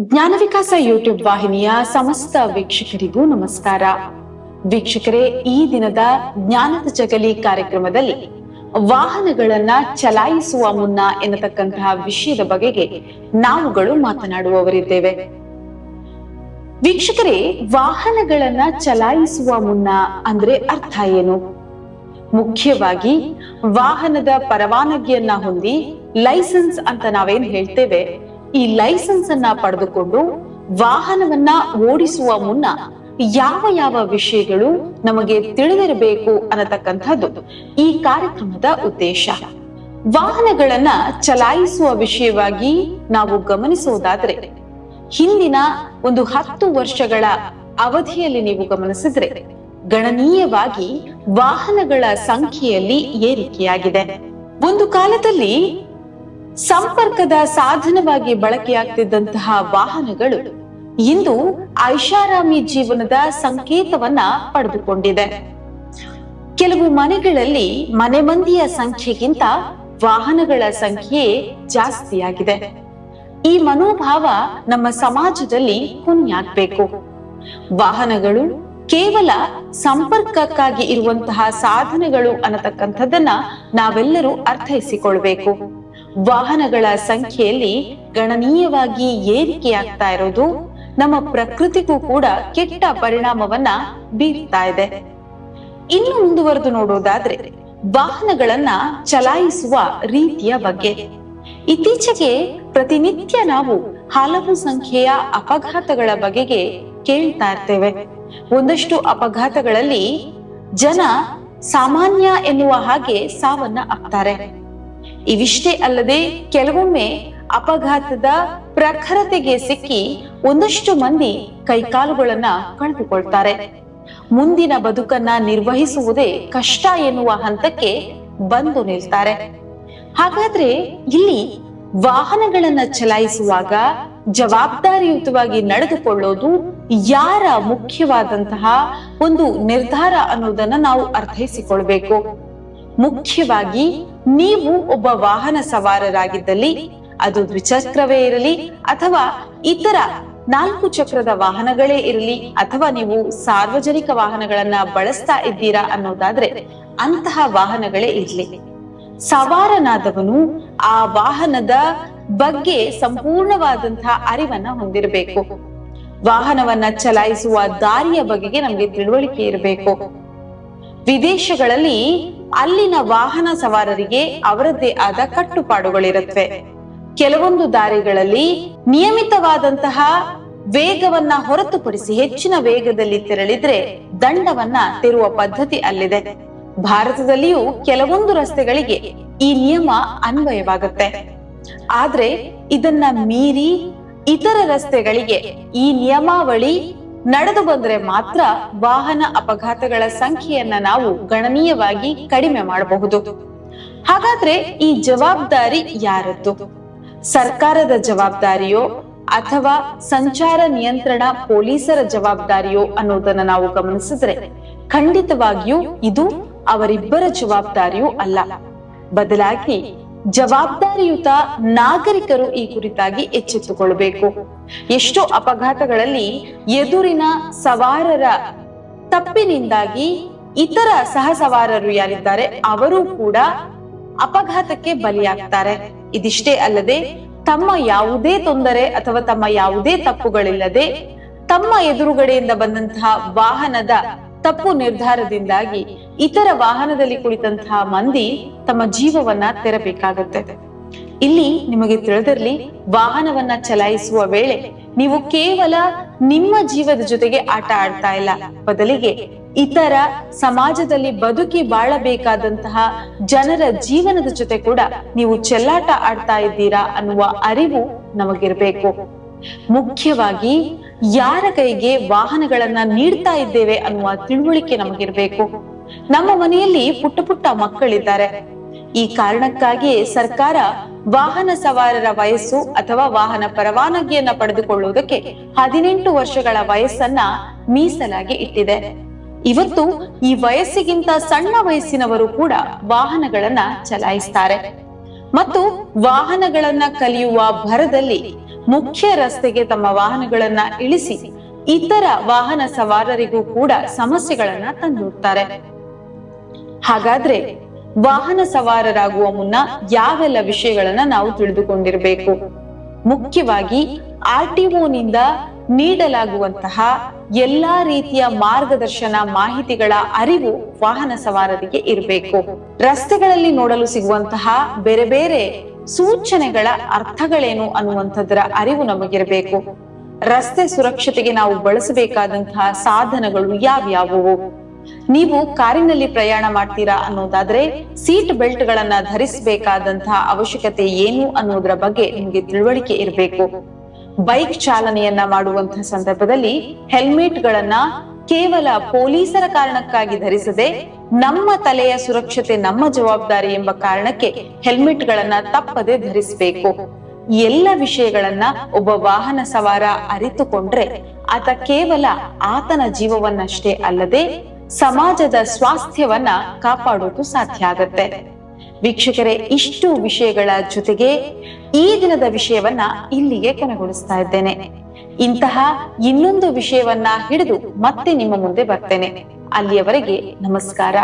ಜ್ಞಾನ ಯೂಟ್ಯೂಬ್ ವಾಹಿನಿಯ ಸಮಸ್ತ ವೀಕ್ಷಕರಿಗೂ ನಮಸ್ಕಾರ. ವೀಕ್ಷಕರೇ, ಈ ದಿನದ ಜ್ಞಾನದ ಜಗಲಿ ಕಾರ್ಯಕ್ರಮದಲ್ಲಿ ವಾಹನಗಳನ್ನ ಚಲಾಯಿಸುವ ಮುನ್ನ ಎನ್ನತಕ್ಕಂತಹ ವಿಷಯದ ಬಗೆಗೆ ನಾವುಗಳು ಮಾತನಾಡುವವರಿದ್ದೇವೆ. ವೀಕ್ಷಕರೇ, ವಾಹನಗಳನ್ನ ಚಲಾಯಿಸುವ ಮುನ್ನ ಅಂದ್ರೆ ಅರ್ಥ ಏನು? ಮುಖ್ಯವಾಗಿ ವಾಹನದ ಪರವಾನಗಿಯನ್ನ ಹೊಂದಿ ಲೈಸೆನ್ಸ್ ಅಂತ ನಾವೇನ್ ಹೇಳ್ತೇವೆ? ಈ ಲೈಸೆನ್ಸ್ ಅನ್ನ ಪಡೆದುಕೊಂಡು ವಾಹನವನ್ನ ಓಡಿಸುವ ಮುನ್ನ ಯಾವ ಯಾವ ವಿಷಯಗಳು ನಮಗೆ ತಿಳಿದಿರಬೇಕು ಅನ್ನತಕ್ಕಂಥದ್ದು ಈ ಕಾರ್ಯಕ್ರಮದ ಉದ್ದೇಶ. ವಾಹನಗಳನ್ನ ಚಲಾಯಿಸುವ ವಿಷಯವಾಗಿ ನಾವು ಗಮನಿಸುವುದಾದ್ರೆ ಹಿಂದಿನ ಒಂದು ಹತ್ತು ವರ್ಷಗಳ ಅವಧಿಯಲ್ಲಿ ನೀವು ಗಮನಿಸಿದ್ರೆ ಗಣನೀಯವಾಗಿ ವಾಹನಗಳ ಸಂಖ್ಯೆಯಲ್ಲಿ ಏರಿಕೆಯಾಗಿದೆ. ಒಂದು ಕಾಲದಲ್ಲಿ ಸಂಪರ್ಕದ ಸಾಧನವಾಗಿ ಬಳಕೆಯಾಗ್ತಿದ್ದಂತಹ ವಾಹನಗಳು ಇಂದು ಐಷಾರಾಮಿ ಜೀವನದ ಸಂಕೇತವನ್ನ ಪಡೆದುಕೊಂಡಿದೆ. ಕೆಲವು ಮನೆಗಳಲ್ಲಿ ಮನೆ ಮಂದಿಯ ಸಂಖ್ಯೆಗಿಂತ ವಾಹನಗಳ ಸಂಖ್ಯೆ ಜಾಸ್ತಿಯಾಗಿದೆ. ಈ ಮನೋಭಾವ ನಮ್ಮ ಸಮಾಜದಲ್ಲಿ ಕೊನೆಯಾಗಬೇಕು ವಾಹನಗಳು ಕೇವಲ ಸಂಪರ್ಕಕ್ಕಾಗಿ ಇರುವಂತಹ ಸಾಧನಗಳು ಅನ್ನತಕ್ಕಂಥದ್ದನ್ನ ನಾವೆಲ್ಲರೂ ಅರ್ಥೈಸಿಕೊಳ್ಬೇಕು. ವಾಹನಗಳ ಸಂಖ್ಯೆಯಲ್ಲಿ ಗಣನೀಯವಾಗಿ ಏರಿಕೆಯಾಗ್ತಾ ಇರೋದು ನಮ್ಮ ಪ್ರಕೃತಿಗೂ ಕೂಡ ಕೆಟ್ಟ ಪರಿಣಾಮವನ್ನ ಬೀರ್ತಾ ಇದೆ. ಇನ್ನು ಮುಂದುವರೆದು ನೋಡೋದಾದ್ರೆ ವಾಹನಗಳನ್ನ ಚಲಾಯಿಸುವ ರೀತಿಯ ಬಗ್ಗೆ. ಇತ್ತೀಚೆಗೆ ಪ್ರತಿನಿತ್ಯ ನಾವು ಹಲವು ಸಂಖ್ಯೆಯ ಅಪಘಾತಗಳ ಬಗೆಗೆ ಕೇಳ್ತಾ ಇರ್ತೇವೆ. ಒಂದಷ್ಟು ಅಪಘಾತಗಳಲ್ಲಿ ಜನ ಸಾಮಾನ್ಯ ಎನ್ನುವ ಹಾಗೆ ಸಾವನ್ನ ಅಪ್ತಾರೆ ಇವಿಷ್ಟೇ ಅಲ್ಲದೆ ಕೆಲವೊಮ್ಮೆ ಅಪಘಾತದ ಪ್ರಖರತೆಗೆ ಸಿಕ್ಕಿ ಒಂದಷ್ಟು ಮಂದಿ ಕೈಕಾಲುಗಳನ್ನ ಕಳೆದುಕೊಳ್ತಾರೆ. ಮುಂದಿನ ಬದುಕನ್ನ ನಿರ್ವಹಿಸುವುದೇ ಕಷ್ಟ ಎನ್ನುವ ಹಂತಕ್ಕೆ ಬಂದು ನಿಲ್ತಾರೆ. ಹಾಗಾದ್ರೆ ಇಲ್ಲಿ ವಾಹನಗಳನ್ನ ಚಲಾಯಿಸುವಾಗ ಜವಾಬ್ದಾರಿಯುತವಾಗಿ ನಡೆದುಕೊಳ್ಳೋದು ಯಾರ ಮುಖ್ಯವಾದಂತಹ ಒಂದು ನಿರ್ಧಾರ ಅನ್ನೋದನ್ನ ನಾವು ಅರ್ಥೈಸಿಕೊಳ್ಬೇಕು. ಮುಖ್ಯವಾಗಿ ನೀವು ಒಬ್ಬ ವಾಹನ ಸವಾರರಾಗಿದ್ದಲ್ಲಿ ಅದು ದ್ವಿಚಕ್ರವೇ ಇರಲಿ ಅಥವಾ ಇತರ ನಾಲ್ಕು ಚಕ್ರದ ವಾಹನಗಳೇ ಇರಲಿ ಅಥವಾ ನೀವು ಸಾರ್ವಜನಿಕ ವಾಹನಗಳನ್ನ ಬಳಸ್ತಾ ಇದ್ದೀರಾ ಅನ್ನೋದಾದ್ರೆ ಅಂತಹ ವಾಹನಗಳೇ ಇರಲಿ. ಸವಾರನಾದವನು ಆ ವಾಹನದ ಬಗ್ಗೆ ಸಂಪೂರ್ಣವಾದಂತಹ ಅರಿವನ್ನ ಹೊಂದಿರಬೇಕು. ವಾಹನವನ್ನ ಚಲಾಯಿಸುವ ದಾರಿಯ ಬಗೆಗೆ ನಮಗೆ ತಿಳುವಳಿಕೆ ಇರಬೇಕು. ವಿದೇಶಗಳಲ್ಲಿ ಅಲ್ಲಿನ ವಾಹನ ಸವಾರರಿಗೆ ಅವರದ್ದೇ ಆದ ಕಟ್ಟುಪಾಡುಗಳಿರುತ್ತವೆ. ಕೆಲವೊಂದು ದಾರಿಗಳಲ್ಲಿ ನಿಯಮಿತವಾದಂತಹ ವೇಗವನ್ನ ಹೊರತುಪಡಿಸಿ ಹೆಚ್ಚಿನ ವೇಗದಲ್ಲಿ ತೆರಳಿದ್ರೆ ದಂಡವನ್ನ ತೆರುವ ಪದ್ಧತಿ ಅಲ್ಲಿದೆ. ಭಾರತದಲ್ಲಿಯೂ ಕೆಲವೊಂದು ರಸ್ತೆಗಳಿಗೆ ಈ ನಿಯಮ ಅನ್ವಯವಾಗುತ್ತೆ. ಆದ್ರೆ ಇದನ್ನ ಮೀರಿ ಇತರ ರಸ್ತೆಗಳಿಗೆ ಈ ನಿಯಮಾವಳಿ ನಡೆದು ಬಂದ್ರೆ ಮಾತ್ರ ವಾಹನ ಅಪಘಾತಗಳ ಸಂಖ್ಯೆಯನ್ನ ನಾವು ಗಣನೀಯವಾಗಿ ಕಡಿಮೆ ಮಾಡಬಹುದು. ಹಾಗಾದ್ರೆ ಈ ಜವಾಬ್ದಾರಿ ಯಾರದ್ದು? ಸರ್ಕಾರದ ಜವಾಬ್ದಾರಿಯೋ ಅಥವಾ ಸಂಚಾರ ನಿಯಂತ್ರಣ ಪೊಲೀಸರ ಜವಾಬ್ದಾರಿಯೋ ಅನ್ನೋದನ್ನ ನಾವು ಗಮನಿಸಿದ್ರೆ ಖಂಡಿತವಾಗಿಯೂ ಇದು ಅವರಿಬ್ಬರ ಜವಾಬ್ದಾರಿಯೂ ಅಲ್ಲ. ಬದಲಾಗಿ ಜವಾಬ್ದಾರಿಯುತ ನಾಗರಿಕರು ಈ ಕುರಿತಾಗಿ ಎಚ್ಚೆತ್ತುಕೊಳ್ಳಬೇಕು. ಎಷ್ಟೋ ಅಪಘಾತಗಳಲ್ಲಿ ಎದುರಿನ ಸವಾರರ ತಪ್ಪಿನಿಂದಾಗಿ ಇತರ ಸಹ ಸವಾರರು ಯಾರಿದ್ದಾರೆ, ಅವರು ಕೂಡ ಅಪಘಾತಕ್ಕೆ ಬಲಿಯಾಗ್ತಾರೆ. ಇದಿಷ್ಟೇ ಅಲ್ಲದೆ, ತಮ್ಮ ಯಾವುದೇ ತೊಂದರೆ ಅಥವಾ ತಮ್ಮ ಯಾವುದೇ ತಪ್ಪುಗಳಿಲ್ಲದೆ, ತಮ್ಮ ಎದುರುಗಡೆಯಿಂದ ಬಂದಂತಹ ವಾಹನದ ತಪ್ಪು ನಿರ್ಧಾರದಿಂದಾಗಿ ಇತರ ವಾಹನದಲ್ಲಿ ಕುಳಿತಂತಹ ಮಂದಿ ತಮ್ಮ ಜೀವವನ್ನ ತೆರಬೇಕಾಗುತ್ತೆ. ಇಲ್ಲಿ ನಿಮಗೆ ತಿಳಿದಿರಲಿ, ವಾಹನವನ್ನ ಚಲಾಯಿಸುವ ವೇಳೆ ನೀವು ಕೇವಲ ನಿಮ್ಮ ಜೀವದ ಜೊತೆಗೆ ಆಟ ಆಡ್ತಾ ಇಲ್ಲ. ಬದಲಿಗೆ ಇತರ ಸಮಾಜದಲ್ಲಿ ಬದುಕಿ ಬಾಳಬೇಕಾದಂತಹ ಜನರ ಜೀವನದ ಜೊತೆ ಕೂಡ ನೀವು ಚೆಲ್ಲಾಟ ಆಡ್ತಾ ಇದ್ದೀರಾ ಅನ್ನುವ ಅರಿವು ನಮಗಿರ್ಬೇಕು. ಮುಖ್ಯವಾಗಿ ಯಾರ ಕೈಗೆ ವಾಹನಗಳನ್ನ ನೀಡ್ತಾ ಇದ್ದೇವೆ ಅನ್ನುವ ತಿಳುವಳಿಕೆ ನಮಗಿರ್ಬೇಕು. ನಮ್ಮ ಮನೆಯಲ್ಲಿ ಪುಟ್ಟ ಪುಟ್ಟ ಮಕ್ಕಳಿದ್ದಾರೆ. ಈ ಕಾರಣಕ್ಕಾಗಿ ಸರ್ಕಾರ ವಾಹನ ಸವಾರರ ವಯಸ್ಸು ಅಥವಾ ವಾಹನ ಪರವಾನಗಿಯನ್ನ ಪಡೆದುಕೊಳ್ಳುವುದಕ್ಕೆ ಹದಿನೆಂಟು ವರ್ಷಗಳ ವಯಸ್ಸನ್ನ ಮೀಸಲಾಗಿ ಇಟ್ಟಿದೆ. ಇವತ್ತು ಈ ವಯಸ್ಸಿಗಿಂತ ಸಣ್ಣ ವಯಸ್ಸಿನವರು ಕೂಡ ವಾಹನಗಳನ್ನ ಚಲಾಯಿಸ್ತಾರೆ. ಮತ್ತು ವಾಹನಗಳನ್ನ ಕಲಿಯುವ ಭರದಲ್ಲಿ ಮುಖ್ಯ ರಸ್ತೆಗೆ ತಮ್ಮ ವಾಹನಗಳನ್ನ ಇಳಿಸಿ ಇತರ ವಾಹನ ಸವಾರರಿಗೂ ಕೂಡ ಸಮಸ್ಯೆಗಳನ್ನ ತಂದೊಡ್ತಾರೆ ಹಾಗಾದ್ರೆ ವಾಹನ ಸವಾರರಾಗುವ ಮುನ್ನ ಯಾವೆಲ್ಲ ವಿಷಯಗಳನ್ನ ನಾವು ತಿಳಿದುಕೊಂಡಿರಬೇಕು? ಮುಖ್ಯವಾಗಿ ಆರ್ನಿಂದ ನೀಡಲಾಗುವಂತಹ ಎಲ್ಲಾ ರೀತಿಯ ಮಾರ್ಗದರ್ಶನ ಮಾಹಿತಿಗಳ ಅರಿವು ವಾಹನ ಸವಾರರಿಗೆ ಇರಬೇಕು. ರಸ್ತೆಗಳಲ್ಲಿ ನೋಡಲು ಸಿಗುವಂತಹ ಬೇರೆ ಬೇರೆ ಸೂಚನೆಗಳ ಅರ್ಥಗಳೇನು ಅನ್ನುವಂಥದ್ರ ಅರಿವು ನಮಗಿರಬೇಕು. ರಸ್ತೆ ಸುರಕ್ಷತೆಗೆ ನಾವು ಬಳಸಬೇಕಾದಂತಹ ಸಾಧನಗಳು ಯಾವ್ಯಾವುವು? ನೀವು ಕಾರಿನಲ್ಲಿ ಪ್ರಯಾಣ ಮಾಡ್ತೀರಾ ಅನ್ನೋದಾದ್ರೆ ಸೀಟ್ ಬೆಲ್ಟ್ ಗಳನ್ನ ಧರಿಸಬೇಕಾದಂತಹ ಅವಶ್ಯಕತೆ ಏನು ಅನ್ನೋದ್ರ ಬಗ್ಗೆ ನಿಮಗೆ ತಿಳುವಳಿಕೆ ಇರಬೇಕು. ಬೈಕ್ ಚಾಲನೆಯನ್ನ ಮಾಡುವಂತಹ ಸಂದರ್ಭದಲ್ಲಿ ಹೆಲ್ಮೆಟ್ ಗಳನ್ನ ಕೇವಲ ಪೊಲೀಸರ ಕಾರಣಕ್ಕಾಗಿ ಧರಿಸದೆ ನಮ್ಮ ತಲೆಯ ಸುರಕ್ಷತೆ, ನಮ್ಮ ಜವಾಬ್ದಾರಿ ಎಂಬ ಕಾರಣಕ್ಕೆ ಹೆಲ್ಮೆಟ್ ಗಳನ್ನ ತಪ್ಪದೆ ಧರಿಸಬೇಕು. ಎಲ್ಲ ವಿಷಯಗಳನ್ನ ಒಬ್ಬ ವಾಹನ ಸವಾರ ಅರಿತುಕೊಂಡ್ರೆ ಆತ ಕೇವಲ ಆತನ ಜೀವವನ್ನಷ್ಟೇ ಅಲ್ಲದೆ ಸಮಾಜದ ಸ್ವಾಸ್ಥ್ಯವನ್ನ ಕಾಪಾಡೋದು ಸಾಧ್ಯ ಆಗತ್ತೆ. ವೀಕ್ಷಕರೇ, ಇಷ್ಟು ವಿಷಯಗಳ ಜೊತೆಗೆ ಈ ದಿನದ ವಿಷಯವನ್ನ ಇಲ್ಲಿಗೆ ಕೊನೆಗೊಳಿಸ್ತಾ ಇದ್ದೇನೆ. ಇಂತಹ ಇನ್ನೊಂದು ವಿಷಯವನ್ನ ಹಿಡಿದು ಮತ್ತೆ ನಿಮ್ಮ ಮುಂದೆ ಬರ್ತೇನೆ. ಅಲ್ಲಿಯವರೆಗೆ ನಮಸ್ಕಾರ.